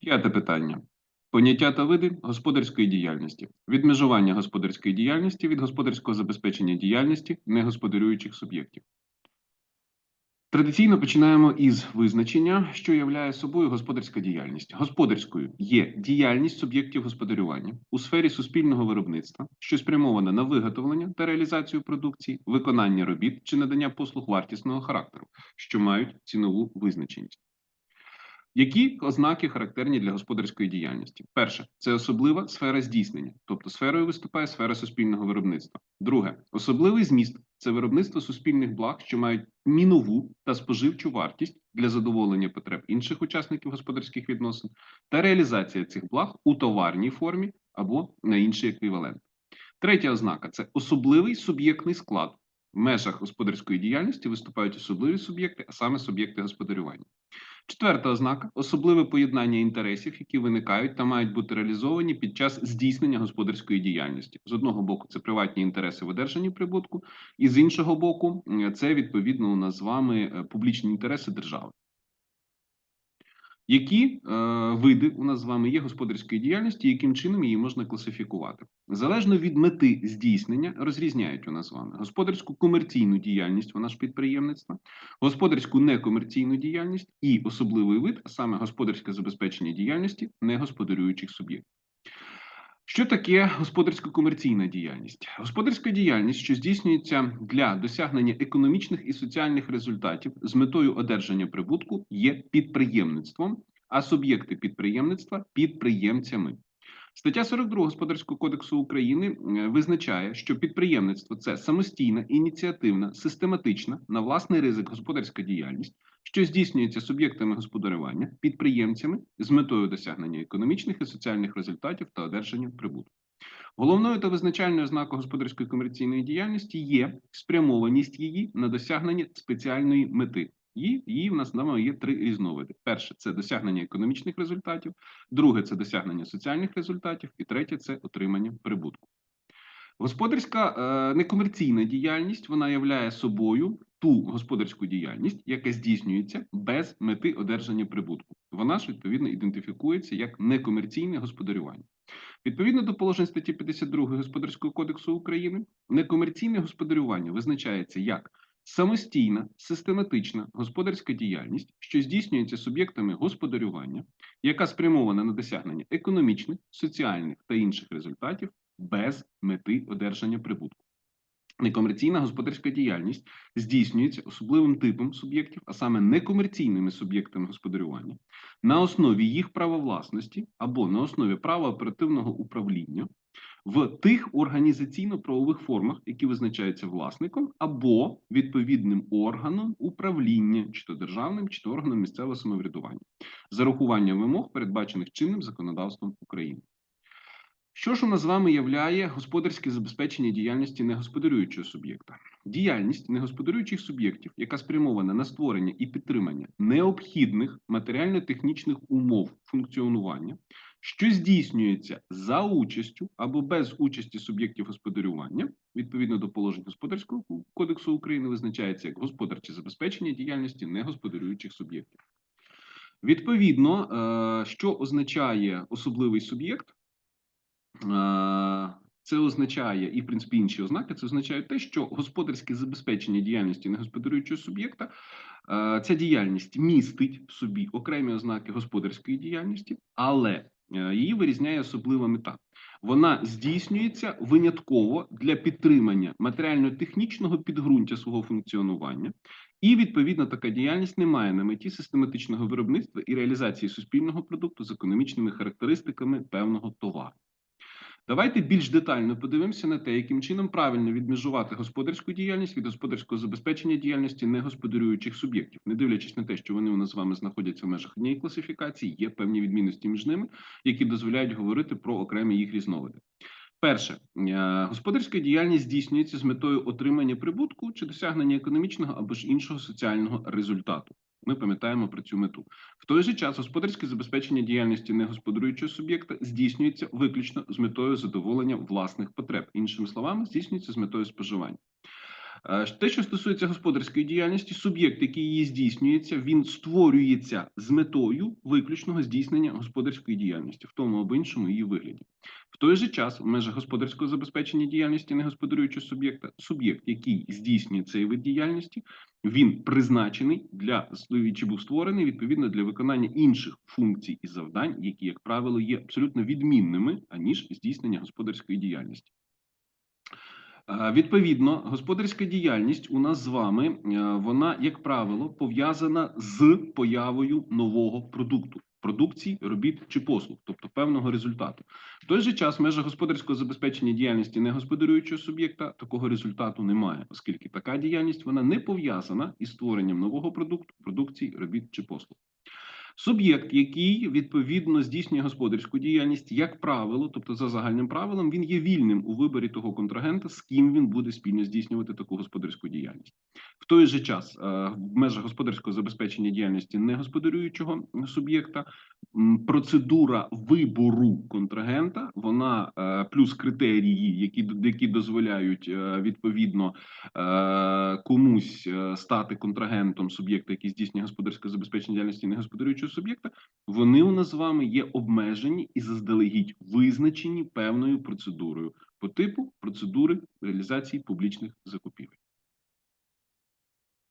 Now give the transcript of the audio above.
П'яте питання. Поняття та види господарської діяльності. Відмежування господарської діяльності від господарського забезпечення діяльності негосподарюючих суб'єктів. Традиційно починаємо із визначення, що являє собою господарська діяльність. Господарською є діяльність суб'єктів господарювання у сфері суспільного виробництва, що спрямована на виготовлення та реалізацію продукції, виконання робіт чи надання послуг вартісного характеру, що мають цінову визначеність. Які ознаки характерні для господарської діяльності? Перше це особлива сфера здійснення, тобто сферою виступає сфера суспільного виробництва. Друге особливий зміст це виробництво суспільних благ, що мають мінову та споживчу вартість для задоволення потреб інших учасників господарських відносин та реалізація цих благ у товарній формі або на інший еквівалент. Третя ознака це особливий суб'єктний склад. В межах господарської діяльності виступають особливі суб'єкти, а саме суб'єкти господарювання. Четверта ознака особливе поєднання інтересів, які виникають та мають бути реалізовані під час здійснення господарської діяльності. З одного боку, це приватні інтереси в одержанні прибутку, і з іншого боку, це відповідно у нас з вами е, публічні інтереси держави. Які е, види у нас з вами є господарської діяльності, яким чином її можна класифікувати? Залежно від мети здійснення, розрізняють у нас з вами господарську комерційну діяльність, вона ж підприємництва, господарську некомерційну діяльність і особливий вид, а саме господарське забезпечення діяльності негосподарюючих суб'єктів. Що таке господарсько-комерційна діяльність? Господарська діяльність, що здійснюється для досягнення економічних і соціальних результатів з метою одержання прибутку, є підприємництвом, а суб'єкти підприємництва підприємцями. Стаття 42 Господарського кодексу України е, визначає, що підприємництво це самостійна, ініціативна, систематична на власний ризик господарська діяльність, що здійснюється суб'єктами господарювання, підприємцями з метою досягнення економічних і соціальних результатів та одержання прибутку. Головною та визначальною ознакою господарської комерційної діяльності є спрямованість її на досягнення спеціальної мети. Її в нас нами є три різновиди: перше це досягнення економічних результатів, друге це досягнення соціальних результатів, і третє це отримання прибутку. Господарська е, некомерційна діяльність вона являє собою ту господарську діяльність, яка здійснюється без мети одержання прибутку. Вона ж відповідно ідентифікується як некомерційне господарювання. Відповідно до положень статті 52 Господарського кодексу України, некомерційне господарювання визначається як самостійна, систематична господарська діяльність, що здійснюється суб'єктами господарювання, яка спрямована на досягнення економічних, соціальних та інших результатів без мети одержання прибутку. Некомерційна господарська діяльність здійснюється особливим типом суб'єктів, а саме некомерційними суб'єктами господарювання, на основі їх права власності або на основі права оперативного управління в тих організаційно-правових формах, які визначаються власником або відповідним органом управління, чи то державним, чи то органом місцевого самоврядування, за рахуванням вимог, передбачених чинним законодавством України. Що ж у нас з вами являє господарське забезпечення діяльності негосподарюючого суб'єкта? Діяльність негосподарюючих суб'єктів, яка спрямована на створення і підтримання необхідних матеріально-технічних умов функціонування, що здійснюється за участю або без участі суб'єктів господарювання, відповідно до положень Господарського кодексу України, визначається як господарче забезпечення діяльності негосподарюючих суб'єктів. Відповідно, е, що означає особливий суб'єкт? Е, Це означає, і в принципі інші ознаки, це означає те, що господарське забезпечення діяльності негосподарюючого суб'єкта, е, ця діяльність містить в собі окремі ознаки господарської діяльності, але е, її вирізняє особлива мета. Вона здійснюється винятково для підтримання матеріально-технічного підґрунтя свого функціонування, і відповідно така діяльність не має на меті систематичного виробництва і реалізації суспільного продукту з економічними характеристиками певного товару. Давайте більш детально подивимося на те, яким чином правильно відмежувати господарську діяльність від господарського забезпечення діяльності негосподарюючих суб'єктів, не дивлячись на те, що вони у нас з вами знаходяться в межах однієї класифікації, є певні відмінності між ними, які дозволяють говорити про окремі їх різновиди. Перше, е, господарська діяльність здійснюється з метою отримання прибутку чи досягнення економічного або ж іншого соціального результату. Ми пам'ятаємо про цю мету. В той же час господарське забезпечення діяльності негосподарюючого суб'єкта здійснюється виключно з метою задоволення власних потреб. Іншими словами, здійснюється з метою споживання. Е, Те, що стосується господарської діяльності, суб'єкт, який її здійснюється, він створюється з метою виключного здійснення господарської діяльності в тому або іншому її вигляді. Той же час, в межах господарського забезпечення діяльності негосподарюючого суб'єкта, суб'єкт, який здійснює цей вид діяльності, він призначений для чи був створений відповідно для виконання інших функцій і завдань, які, як правило, є абсолютно відмінними аніж здійснення господарської діяльності. Е, Відповідно, господарська діяльність у нас з вами, е, вона, як правило, пов'язана з появою нового продукту, продукції, робіт чи послуг, тобто певного результату. В той же час в межах господарського забезпечення діяльності негосподарюючого суб'єкта такого результату немає, оскільки така діяльність вона не пов'язана із створенням нового продукту, продукції, робіт чи послуг. Суб'єкт, який відповідно здійснює господарську діяльність, як правило, тобто за загальним правилом, він є вільним у виборі того контрагента, з ким він буде спільно здійснювати таку господарську діяльність. В той же час е, в межах господарського забезпечення діяльності негосподарюючого суб'єкта процедура вибору контрагента, вона е, плюс критерії, які які дозволяють е, відповідно комусь стати контрагентом суб'єкта, який здійснює господарське забезпечення діяльності негосподарюючого суб'єкта, вони у нас з вами є обмежені і заздалегідь визначені певною процедурою по типу процедури реалізації публічних закупівель.